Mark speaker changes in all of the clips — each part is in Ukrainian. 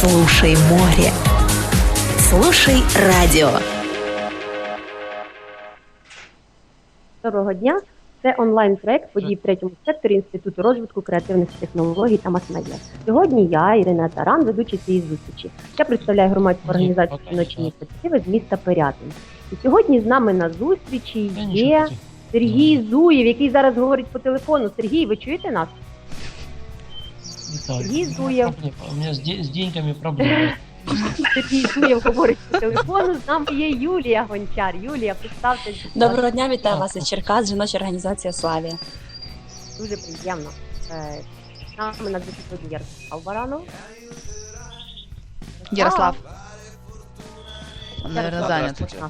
Speaker 1: Слушай море. Слушай радио.
Speaker 2: Доброго дня. Це онлайн-проект подій в третьому секторі Інституту розвитку креативних технологій та мас-медіа. Сьогодні я, Ірина Таран, ведуча цієї зустрічі. Я представляю громадську організацію «Ночі ініціативи» з міста Пирятин. І сьогодні з нами на зустрічі є Сергій Зуєв, який зараз говорить по телефону. Сергій, ви чуєте нас?
Speaker 3: Виталий,
Speaker 2: Сергей
Speaker 3: у меня
Speaker 2: Зуев.
Speaker 3: проблема. У меня с, де- с деньгами проблемы.
Speaker 2: Сергій Зуєв говорить по телефону. З нами є Юлія Гончар. Юлія, представтесь. будь ласка.
Speaker 4: Доброго дня, вітаю вас із Черкас, жіноча організація Славія.
Speaker 2: Дуже приємно. Е, З нами на зв'язку сьогодні Ярослав Баранов.
Speaker 5: Ярослав. Он,
Speaker 2: Ярослав,
Speaker 5: наверное, занят.
Speaker 2: Здравствуйте.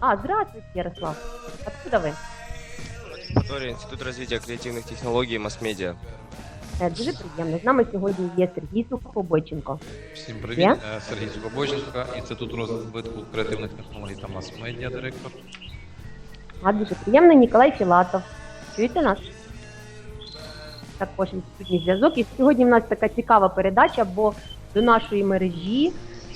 Speaker 2: А, здравствуйте, Ярослав. Откуда вы?
Speaker 6: Виктория, Институт развития креативных технологий и масс-медиа.
Speaker 2: Е, Дуже приємно. З нами сьогодні є Сергій Сухобойченко.
Speaker 7: Всім привіт,
Speaker 2: Є?
Speaker 7: Е, Сергій Сухобойченко, Інститут розвитку креативних технологій та мас-медіа, директор.
Speaker 2: А дуже приємно Ніколай Філатов. Чуєте нас? Також відсутній зв'язок. І сьогодні в нас така цікава передача, бо до нашої мережі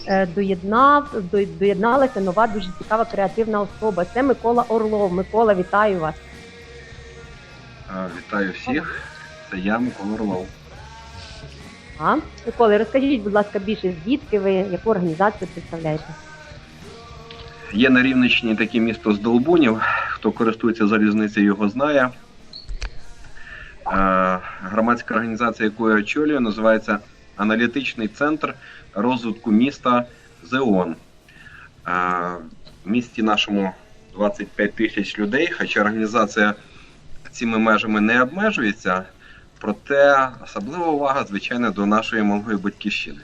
Speaker 2: е, доєднав, до- доєдналася нова дуже цікава креативна особа. Це Микола Орлов. Микола, вітаю вас.
Speaker 8: Вітаю всіх. Це я, Микола Орлов.
Speaker 2: А? Микола, розкажіть, будь ласка, більше звідки ви, яку організацію представляєте?
Speaker 8: Є на Рівненщині таке місто Здолбунів. Хто користується залізницею, його знає. Е, Громадська організація, яку я очолюю, називається Аналітичний центр розвитку міста ЗЕОН. Е, В місті нашому 25 тисяч людей, хоча організація цими межами не обмежується, проте особлива увага, звичайно, до нашої малої батьківщини.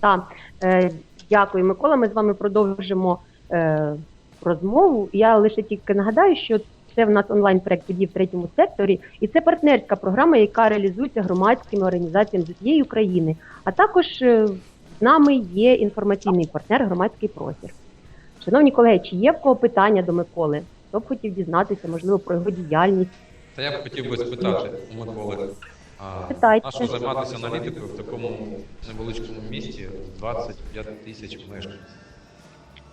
Speaker 2: Так, е, дякую, Микола. Ми з вами продовжимо е, розмову. Я лише тільки нагадаю, що це в нас онлайн-проект подій в третьому секторі, і це партнерська програма, яка реалізується громадськими організаціями з усієї України. А також е, з нами є інформаційний партнер громадський простір. Шановні колеги, чи є в кого питання до Миколи? Хто б хотів дізнатися, можливо, про його діяльність?
Speaker 7: Та я б хотів би спитати у Миколи, а
Speaker 2: Питайте.
Speaker 7: займатися аналітикою в такому невеличкому місті з 25 тисяч мешканців?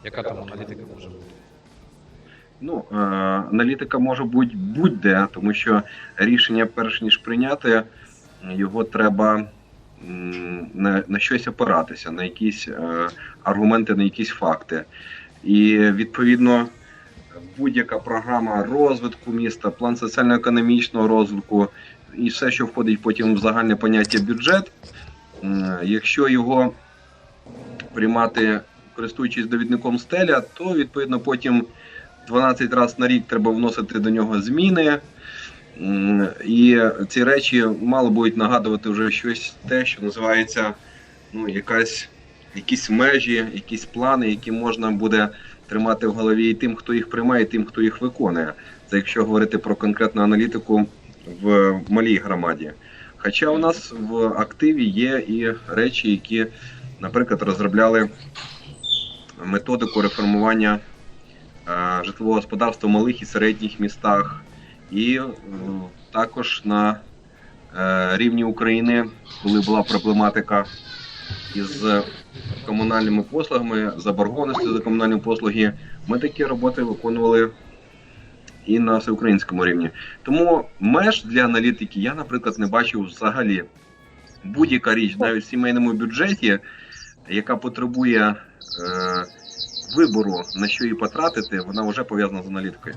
Speaker 7: Яка там аналітика може бути?
Speaker 8: Ну, е, аналітика може бути будь-де, тому що рішення, перш ніж прийняти, його треба м, на, на щось опиратися, на якісь е, аргументи, на якісь факти. І відповідно будь-яка програма розвитку міста, план соціально-економічного розвитку і все, що входить потім в загальне поняття бюджет, якщо його приймати користуючись довідником стеля, то відповідно потім 12 разів на рік треба вносити до нього зміни. І ці речі мало будуть нагадувати вже щось те, що називається ну, якась, якісь межі, якісь плани, які можна буде тримати в голові і тим, хто їх приймає, і тим, хто їх виконує. Це якщо говорити про конкретну аналітику в малій громаді. Хоча у нас в активі є і речі, які, наприклад, розробляли методику реформування е, житлового господарства в малих і середніх містах, і е, також на е, рівні України, коли була проблематика із комунальними послугами, заборгованістю за комунальні послуги, ми такі роботи виконували і на всеукраїнському рівні. Тому меж для аналітики я, наприклад, не бачив взагалі. Будь-яка річ, навіть в сімейному бюджеті, яка потребує е, вибору, на що її потратити, вона вже пов'язана з аналітикою.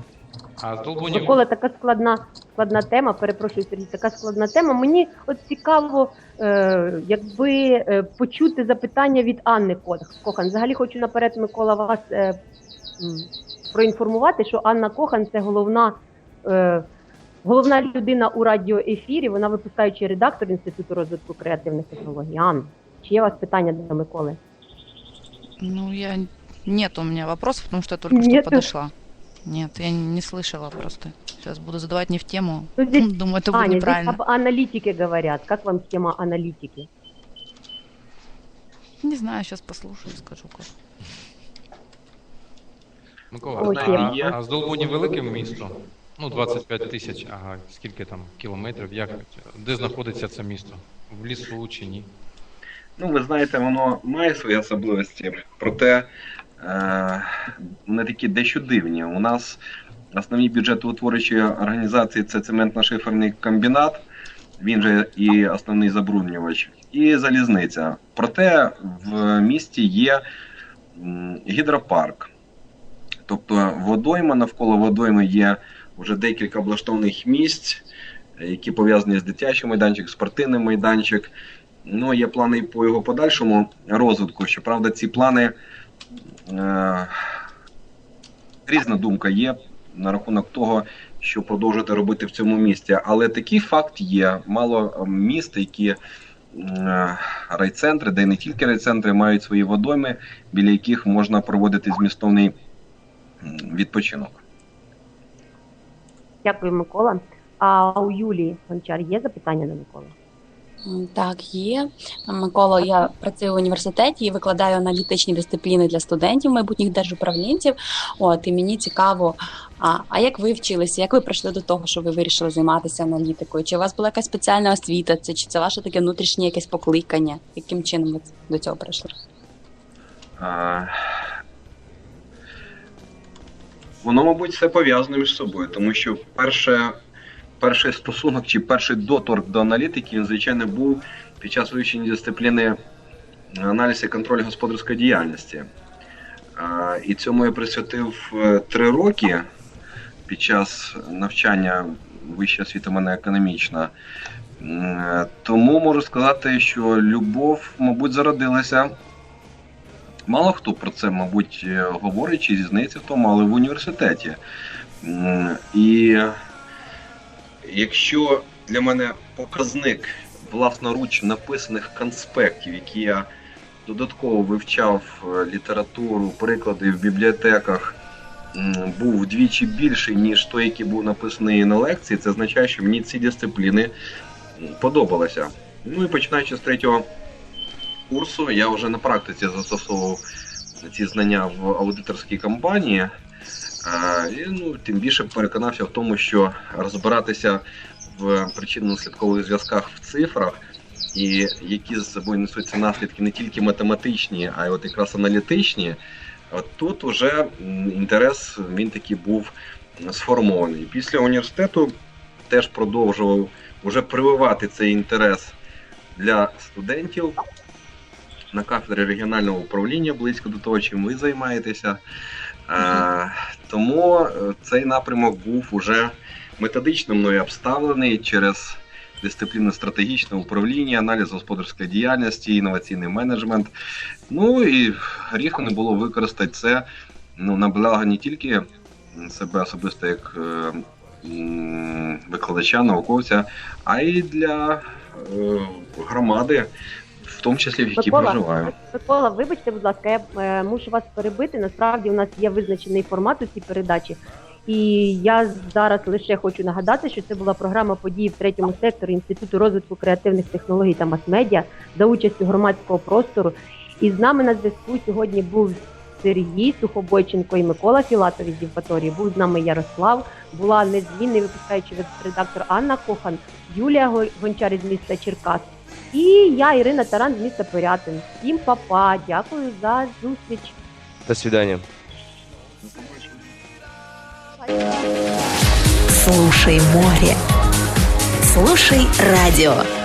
Speaker 7: А
Speaker 2: Микола, така складна, складна тема. Перепрошую, Сергій, така складна тема. Мені от цікаво, е, якби е, почути запитання від Анни Кохан. Взагалі хочу наперед, Микола, вас е, проінформувати, що Анна Кохан це головна. Е, Головна людина у радіоефірі, вона випускаючий редактор Інституту розвитку креативних технологій. Анна, чи є у вас питання до Миколи?
Speaker 5: Ну, я... Нет у меня вопросов, потому что я только что
Speaker 2: Нету?
Speaker 5: подошла. Нет, я не слышала просто. Сейчас буду задавать не в тему.
Speaker 2: Ну, здесь,
Speaker 5: Думаю, это будет
Speaker 2: Аня, здесь
Speaker 5: неправильно.
Speaker 2: об аналитике говорят. Как вам тема аналитики?
Speaker 5: Не знаю, сейчас послушаю, скажу как.
Speaker 7: Микола, а, а з Долбунів велике місто? Ну, 25 тисяч, ага, скільки там кілометрів, як, де знаходиться це місто? В лісу чи ні?
Speaker 8: Ну, ви знаєте, воно має свої особливості, проте е, вони такі дещо дивні. У нас основні бюджетоутворюючі організації це цементно-шиферний комбінат, він же і основний забруднювач, і залізниця. Проте в місті є гідропарк. Тобто водойма, навколо водойми є вже декілька облаштованих місць, які пов'язані з дитячим майданчиком, спортивним майданчик. Ну, є плани по його подальшому розвитку. Щоправда, ці плани е, різна думка є на рахунок того, що продовжити робити в цьому місті. Але такий факт є. Мало міст, які е, райцентри, де не тільки райцентри, мають свої водойми, біля яких можна проводити змістовний відпочинок.
Speaker 2: Дякую, Микола. А у Юлії Гончар є запитання до Миколи?
Speaker 4: Так, є. Микола, я працюю в університеті і викладаю аналітичні дисципліни для студентів, майбутніх держуправлінців. От і мені цікаво, а, а як ви вчилися? Як ви прийшли до того, що ви вирішили займатися аналітикою? Чи у вас була якась спеціальна освіта? Це чи це ваше таке внутрішнє якесь покликання? Яким чином ви до цього прийшли?
Speaker 8: Е, Воно, мабуть, все пов'язано між собою, тому що перше, перший стосунок чи перший доторк до аналітики, він, звичайно, був під час вивчення дисципліни аналіз і контроль господарської діяльності. І цьому я присвятив е, три роки під час навчання вища освіта мене економічна. Тому можу сказати, що любов, мабуть, зародилася Мало хто про це, мабуть, говорить чи зізнається в тому, але в університеті. І якщо для мене показник власноруч написаних конспектів, які я додатково вивчав е, літературу, приклади в бібліотеках, був вдвічі більший, ніж той, який був написаний на лекції, це означає, що мені ці дисципліни подобалися. Ну і починаючи з третього курсу я вже на практиці застосовував ці знання в аудиторській компанії. І ну, тим більше переконався в тому, що розбиратися в причинно-наслідкових зв'язках в цифрах, і які з собою несуться наслідки не тільки математичні, а й от якраз аналітичні. От тут уже м, інтерес він такий був сформований. Після університету теж продовжував уже прививати цей інтерес для студентів на кафедрі регіонального управління близько до того, чим ви займаєтеся. Е, тому е, цей напрямок був уже методично мною обставлений через дисципліну стратегічне управління, аналіз господарської діяльності, інноваційний менеджмент. Ну і гріху не було використати це ну, на благо не тільки себе особисто як е, викладача, науковця, а й для громади, в тому числі в якій
Speaker 2: Микола,
Speaker 8: проживаю.
Speaker 2: Микола, вибачте, будь ласка, я е, мушу вас перебити. Насправді у нас є визначений формат у цій передачі. І я зараз лише хочу нагадати, що це була програма події в третьому секторі Інституту розвитку креативних технологій та мас-медіа за участю громадського простору. І з нами на зв'язку сьогодні був Сергій Сухобойченко і Микола Філатов із Євпаторії. Був з нами Ярослав, була незмінний випускаючий редактор Анна Кохан, Юлія Го- Гончар із міста Черкас. І я, Ірина Таран з міста Порятин. Всім папа, дякую за зустріч.
Speaker 6: До свидання.
Speaker 1: Слушай море. Слушай радио.